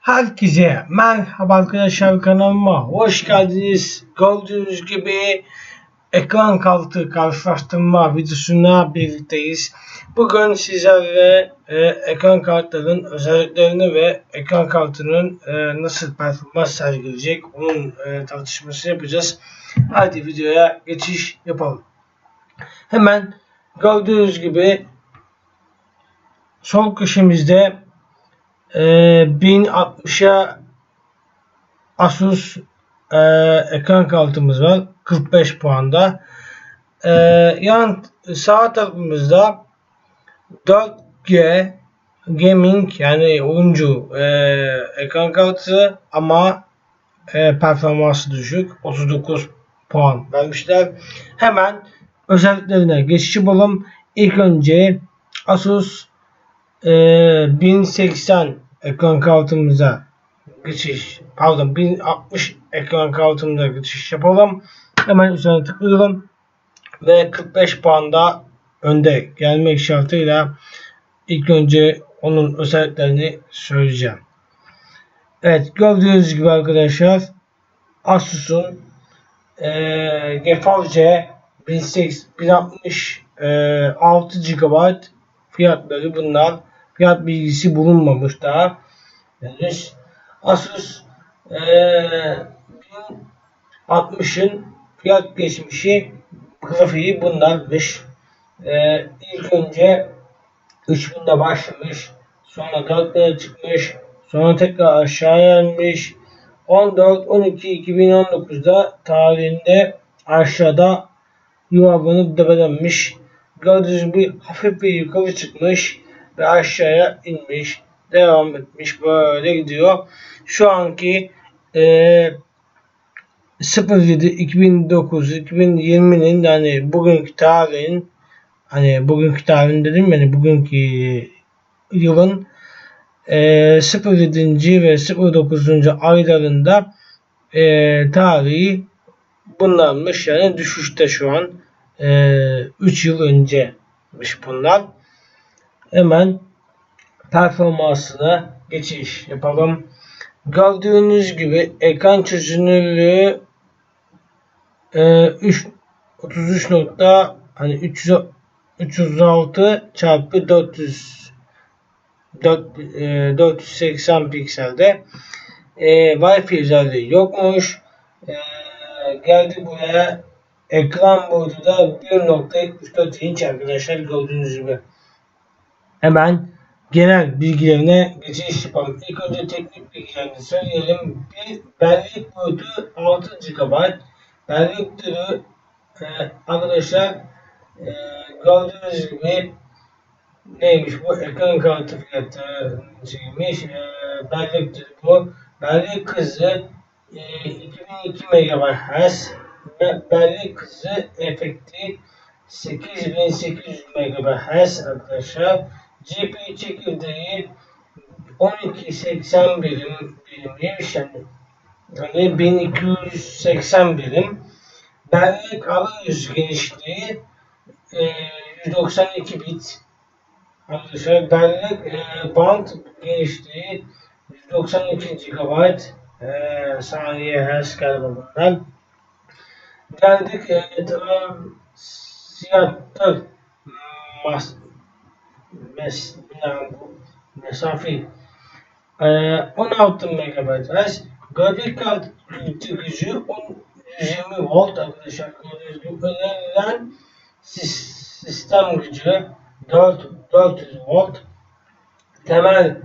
Herkese merhaba arkadaşlar kanalıma hoş geldiniz. Gördüğünüz gibi ekran kartı karşılaştırma videosuna birlikteyiz. Bugün sizlerle e, ekran kartların özelliklerini ve ekran kartının e, nasıl performans sergileyecek onun e, tartışması yapacağız. Hadi videoya geçiş yapalım. Hemen gördüğünüz gibi sol köşemizde e, 1060'a Asus e, ekran kartımız var. 45 puanda. E, yan sağ tarafımızda 4G gaming yani oyuncu e, ekran kartı ama e, performansı düşük. 39 puan vermişler. Hemen özelliklerine geçiş yapalım. İlk önce Asus e, 1080 ekran kartımıza geçiş pardon 1060 ekran kartımıza geçiş yapalım. Hemen üzerine tıklayalım ve 45 puanda önde gelmek şartıyla ilk önce onun özelliklerini söyleyeceğim. Evet gördüğünüz gibi arkadaşlar Asus'un e, GeForce 1060 e, 6 GB fiyatları bunlar. Fiyat bilgisi bulunmamış daha. Henüz Asus e, 1060'ın fiyat geçmişi grafiği bunlarmış. E, ilk önce 3000'de başlamış. Sonra 4'lere çıkmış. Sonra tekrar aşağıya inmiş. 14-12-2019'da tarihinde aşağıda yuvarlanıp debelenmiş. Gördüğünüz gibi hafif bir yukarı çıkmış ve aşağıya inmiş. Devam etmiş. Böyle gidiyor. Şu anki e, 07 2009 2020'nin yani bugünkü tarihin hani bugünkü tarihin dedim yani bugünkü yılın e, 07. ve 09. aylarında e, tarihi bunlarmış yani düşüşte şu an e, 3 yıl öncemiş bunlar. Hemen performansına geçiş yapalım. Gördüğünüz gibi ekran çözünürlüğü e, 3 33 nokta hani 300 336 çarpı 400 4, e, 480 pikselde e, Wi-Fi özelliği yokmuş. E, geldi buraya ekran boyutu da 1.74 inç arkadaşlar gördüğünüz gibi. Hemen genel bilgilerine geçiş yapalım. İlk önce teknik bilgilerini söyleyelim. Bir bellek boyutu 6 GB. Bellek türü e, arkadaşlar e, gördüğünüz gibi neymiş bu ekran kartı fiyatı şeymiş. E, bellek türü bu. Bellek hızı e, 2002 MHz ve bellek hızı efekti 8800 MHz arkadaşlar. GPU çekirdeği 1280 birim birimmiş yani, yani 1280 birim. Bellek arayüz genişliği e, 192 bit. Arkadaşlar bellek e, band genişliği 192 GB e, saniye hertz galiba bundan. Geldik e, transiyatör mas mes, yani bu mesafe e, 16 MB hız. Grafik kart gücü 10, 120 volt arkadaşlar gördüğünüz gibi önerilen sistem gücü 4, 400 volt. Temel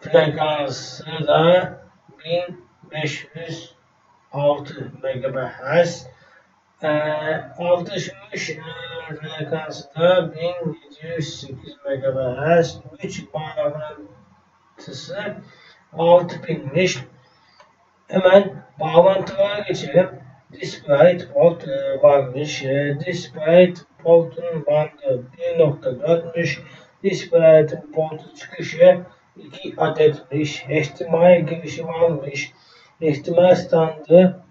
frekansı da 1506 MHz. E, altı şuş e, frekansı da 1708 MHz. Güç bağlantısı 6000'miş. Hemen bağlantılara geçelim. DisplayPort port e, varmış. E, portun bandı 1.4'müş. DisplayPort portu çıkışı 2 adetmiş. HDMI girişi varmış. HDMI standı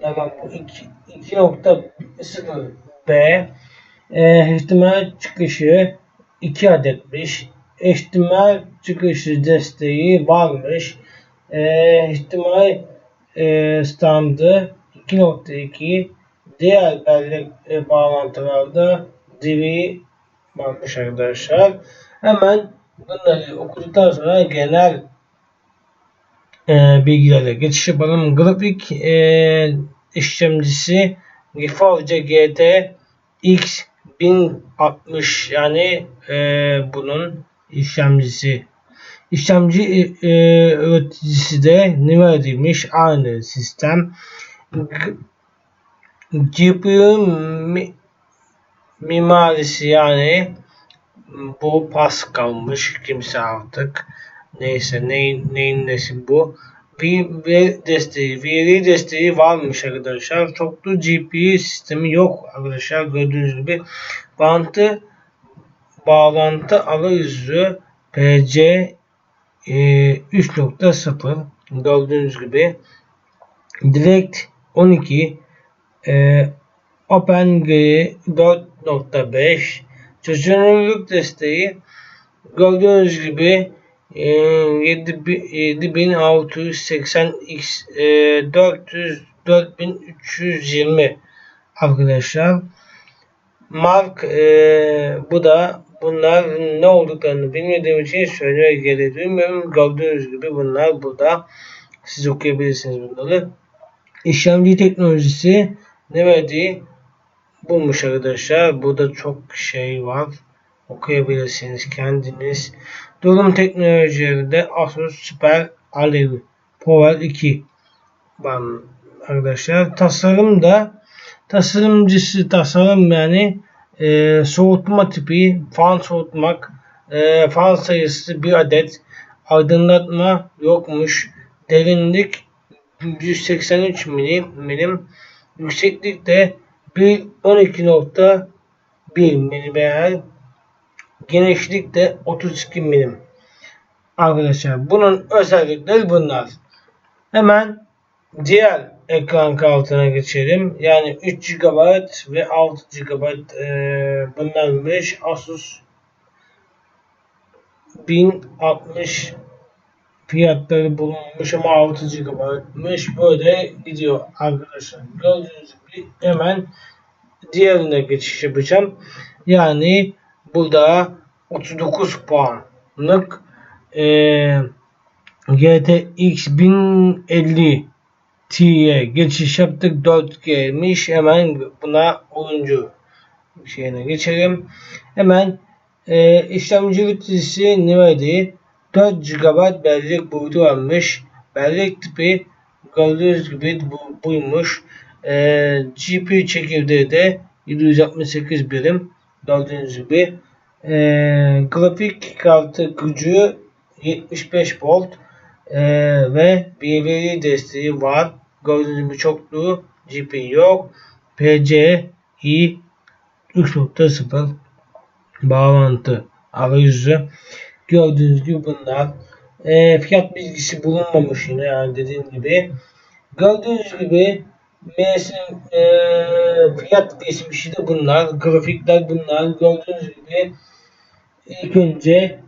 tamam bu 2.0 B e, HDMI çıkışı 2 adetmiş. ihtimal çıkışı desteği varmış. E, ihtimal e, standı 2.2 diğer bellek e, bağlantılarda dili varmış arkadaşlar. Hemen bunları okuduktan sonra genel e, bilgilere geçiş yapalım. Grafik e, işlemcisi GeForce GT X 1060 yani e, bunun işlemcisi. İşlemci e, üreticisi de Nvidia'ymış aynı sistem. GPU mi, mimarisi yani bu Pascal'mış kimse artık. Neyse neyin, neyin nesi bu. Veri desteği, veri desteği varmış arkadaşlar. Çoklu GPU sistemi yok arkadaşlar. Gördüğünüz gibi bantı bağlantı arayüzü PC e, 3.0 gördüğünüz gibi direkt 12 e, OpenGL 4.5 çözünürlük desteği gördüğünüz gibi e, 7680x e, 400 4320 arkadaşlar Mark e, bu da bunlar ne olduklarını bilmediğim için söylemeye gerek duymuyorum. Gördüğünüz gibi bunlar burada. Siz okuyabilirsiniz bunları. İşlemci teknolojisi ne verdiği bulmuş arkadaşlar. Burada çok şey var. Okuyabilirsiniz kendiniz. Durum teknolojilerinde Asus Super Alev Power 2 var arkadaşlar. Tasarım da tasarımcısı tasarım yani e, soğutma tipi, fan soğutmak, e, fan sayısı bir adet, aydınlatma yokmuş, derinlik 183 milim, milim yükseklik de 12.1 milimetre, genişlik de 32 milim. Arkadaşlar bunun özellikleri bunlar. Hemen diğer ekran kartına geçelim. Yani 3 GB ve 6 GB e, bunlarmış. Asus 1060 fiyatları bulunmuş ama 6 GB'mış. Böyle gidiyor arkadaşlar. Gördüğünüz gibi hemen diğerine geçiş yapacağım. Yani burada 39 puanlık e, GTX 1050 T'ye geçiş yaptık. 4G'miş. Hemen buna oyuncu şeyine geçelim. Hemen e, işlemci üreticisi Nvidia 4 GB bellek boyutu varmış. Bellek tipi gördüğünüz gibi bu, buymuş. E, GPU çekirdeği de 768 birim gördüğünüz gibi. E, grafik kartı gücü 75 volt e, ve veri desteği var. Gördüğünüz gibi çoklu GPU yok. PCI 3.0 bağlantı arayüzü. Gördüğünüz gibi bunlar. E, fiyat bilgisi bulunmamış yine yani dediğim gibi. Gördüğünüz gibi MS'in e, fiyat geçmişi de bunlar. Grafikler bunlar. Gördüğünüz gibi ilk önce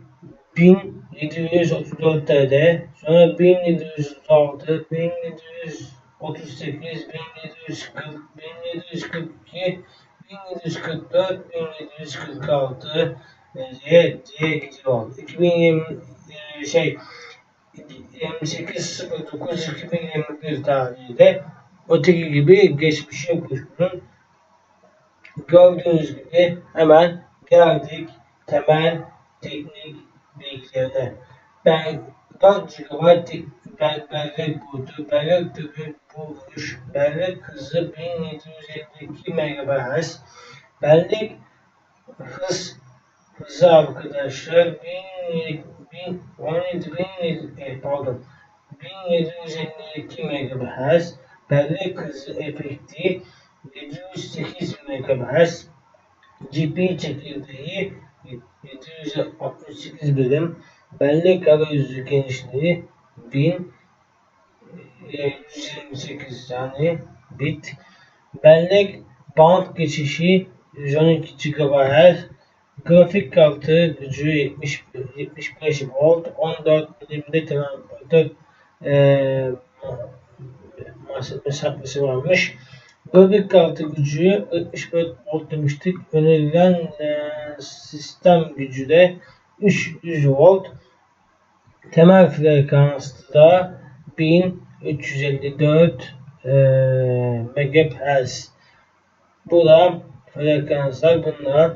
1734 TL, sonra 1736, 1738, 1740, 1742, 1744, 1746 diye, diye gidiyor. 2020 şey 28.09 2021 tarihinde öteki gibi geçmiş yokmuş bunun. Gördüğünüz gibi hemen geldik temel teknik bilgilerine. Ben 4 GB ben bellek buldu. Bellek büyük bulmuş. Bellek hızı 1752 MHz. Bellek hız hızı arkadaşlar 17 bin, pardon 1752 MHz. Bellek hızı efekti 708 MHz. GP çekirdeği 768 birim. Bellek arayüzü genişliği 1128 yani bit. Bellek band geçişi 112 GHz. Grafik kartı gücü 70, 75 volt, 14 milimde transformatör e, mesafesi varmış. Grafik kartı gücü 64 volt demiştik. Önerilen e, sistem gücü de 300 volt. Temel frekansta 1354 e, MHz. Bu da frekanslar bunlar.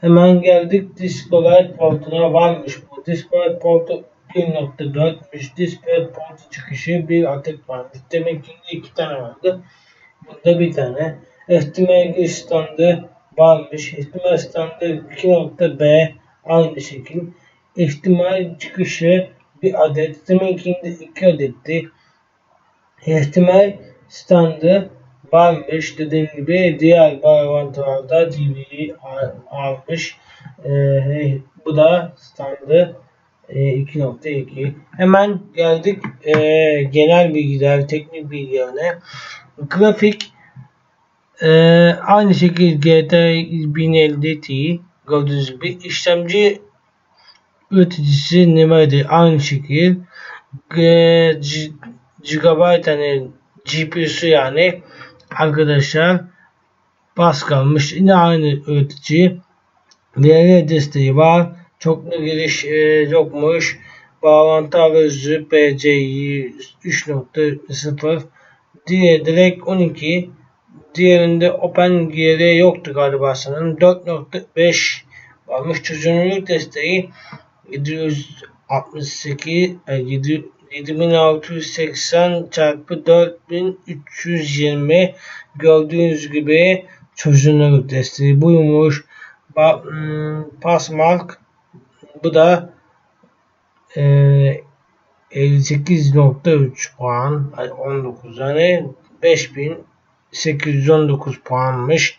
Hemen geldik DisplayPort portuna varmış bu. DisplayPort portu 1.4'müş. DisplayPort çıkışı bir adet varmış. Demek ki iki tane vardı. Bunda bir tane. HDMI standı varmış. HDMI standı 2.B aynı şekil. HDMI çıkışı bir adet. Deminkinde iki adetti. HDMI standı varmış. Dediğim gibi diğer bağlantılarda DVD'yi almış. Ee, bu da standı 2.2. E, Hemen geldik e, genel bilgiler, teknik bilgilerine. Grafik e, aynı şekilde GT 1050 Ti gördüğünüz gibi işlemci üreticisi Nvidia aynı şekil GB hani GPU'su yani arkadaşlar bas kalmış. Yine aynı üretici. VR desteği var. Çoklu giriş e, yokmuş. Bağlantı arayüzü PCI 3.0 Diğer direkt 12 Diğerinde OpenGL yoktu galiba sanırım. 4.5 varmış. Çözünürlük desteği 768 7680 çarpı 4320 gördüğünüz gibi çözünürlük desteği buymuş. Ba hmm, Passmark bu da e, 58.3 puan 19 yani 5819 puanmış.